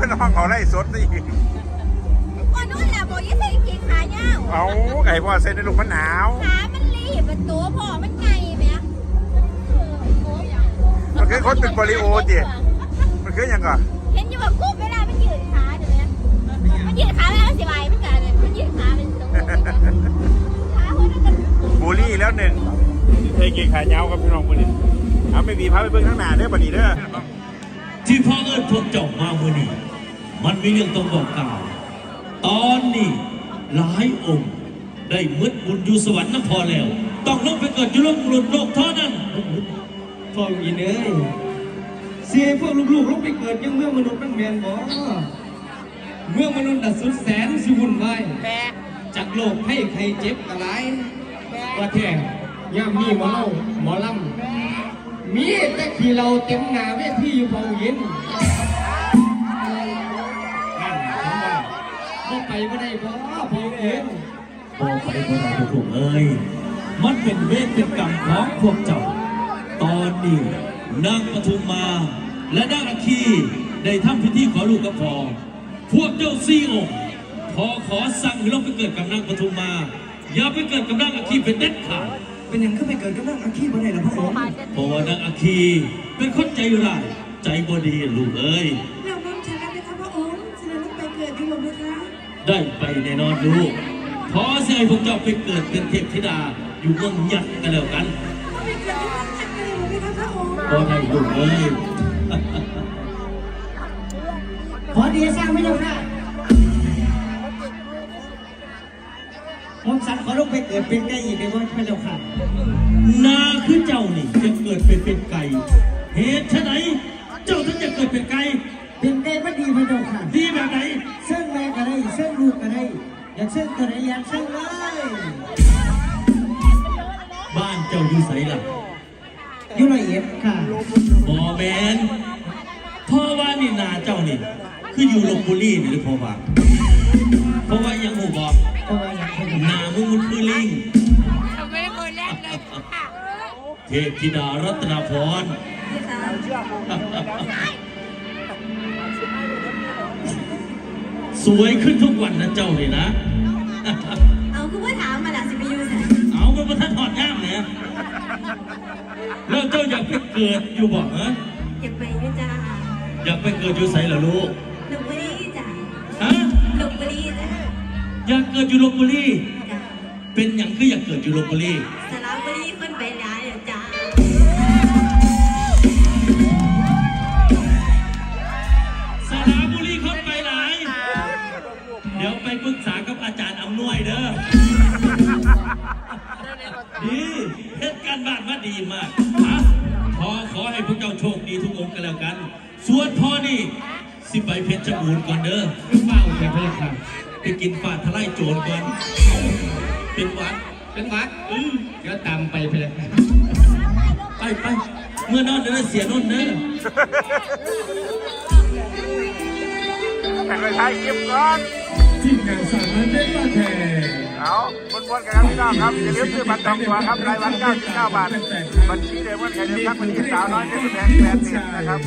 พื่น้องเขาไล่สดสิก็นู้นแหละบอกยิ่งใส่กางขาเน่าเอาไก่พ่อเส้นในลูกมันหนาวขา มันรีบมันตัวพ่อมันไงไหมมันคือคนเป็นโปลิโอเจีมันคือยังก่อนเห็นอยู่แบบกูเวลามันยืดขาเดี๋ยวนี้มันยืดขาแล้วสิบายมันกันมันยืดขาเป็นตัวขาคนนั้นบูลลี่แล้วหนึ่งเทเกียขาเน่าครับพี่น้องคนนี้เอาไม่มีพาไปเบื้องข้างหน้าเด้อบันนี้เด้อที่พ่อเอิญพวกจ้ามาเมื่อนี้ มันมีเรื่องต้องบอกกล่าว ตอนนี้หลายองค์ได้มืดบุญอยู่สวรรค์นพอแล้ว ต้องลงไปเกิดอยู่โลกหลุดโลกเท่านั้นพ่ออีเนยเสียพวกลูกๆลงไปเกิดยังเมืองมนุษย์มันแมนบ่เมืองมนุษย์น่ะสุดแสนสิวุ่นวายจากโลกให้ใครเจ็บกะหลายว่าแท้ย่ามมีหมอเล่าหมอลำมีแต่ขี่เราเต็มหน้าเวทีอยู่เบาเย็นนั่น ไปบ่ได้บ่เบาเย็นบอกไปพวกเราถูกๆเอ้ย มันเป็นเวรเป็นกรรมของพวกเจ้า ตอนนี้นางปทุมมา และนางอาคีได้ทำพิธีขอลูกกับพอพวกเจ้าซี่องค์พอขอสั่งให้ลงไปเกิดกับนางปทุมมา อย่าไปเกิดกับนางอาคีเป็นเด็ดขาดเป็นหยังก็ไปเกิดกับนางอาคีบ่ได้ล่ะพระองค์เพราะว่านางอาคีเป็นคนใจร้ายใจบดีลูกเอ้ยเราน้องชนะไหมคะพระองค์ชนะต้องไปเกิดอยู่ไหมคะ ได้ไปแน่นอนลูกพอเสียให้พวกเจ้าไปเกิดเป็นเทพธิดาอยู่เมืองยักษ์กันแล้วกันต้องไปเกิดที่นั่นกันเลยไหมคะพระองได้ลูกเอ้ยขอเดียสร้างไม่ยอมค่ะผมสันขอลงไปเกิดเป็นไก่อีกได้ว่าพระเจ้าค่ะ นาคือเจ้านี่จะเกิดเป็นเป็นไก่ เหตุไฉน อยากเส้นตัวไหนอยากเส้นเลยบ้านเจ้าอยู่ไสล่ะอยูละเอียดค่ะบอแมนพ่อว่านี่นาเจ้านี่ คืออยู่ลบบุรีนี่หรือพ่อว่าเพราะว่ายังหูบอกเพราะว่าอยากเป็นนามึงมันคือลิงไม่ได้มือแรกเลยค่ะเทพธิดารัตนาพร สวยขึ้นทุกวันนะเจ้านี่นะ เอาคือว่าถามมาดักสิไปยูใส่เอามันมาทัดถอดย่ามเนี่ยแล้วเจ้าอยากไปเกิดอยู่บอกเหรออย่าไปนะจ้าอยากไปเกิดอยู่ไสเหรอลูกลบบุรีจ้ะฮะลบบุรีจ้ะอยากเกิดอยู่ลบบุรี จ้ะเป็นอย่างคืออยากเกิดอยู่ลบบุรีสระบุรีคนไปร้าย เด้อดีเหตุการณ์บ้านมาดีมากฮะพอขอให้พวกเจ้าโชคดีทุกองค์กันแล้วกัน ส่วนพ่อนี่สิไปเพชรบูรณ์ก่อนเด้อเฝ้าแต่พระเจ้าค่ะไปกินฝาดทลายโจรก่อน เป็นหวัดเป็นวัดอือเดี๋ยวตามไปพระเจ้าค่ะไปไปเมื่อนอนเด้อเสียนอนเด้อแต่ไปถ่ายคลิปก่อน ทีมงานสามารถได้มาแทนเอาบนบนกันครับพี่น้องครับอย่าลืมซื้อบัตรจองตัวครับรายวัน99บาทบัญชีเดิมวันไข่เดิมครับบัญชีสาวน้อยเพชรแพงแปดสิบนะครับ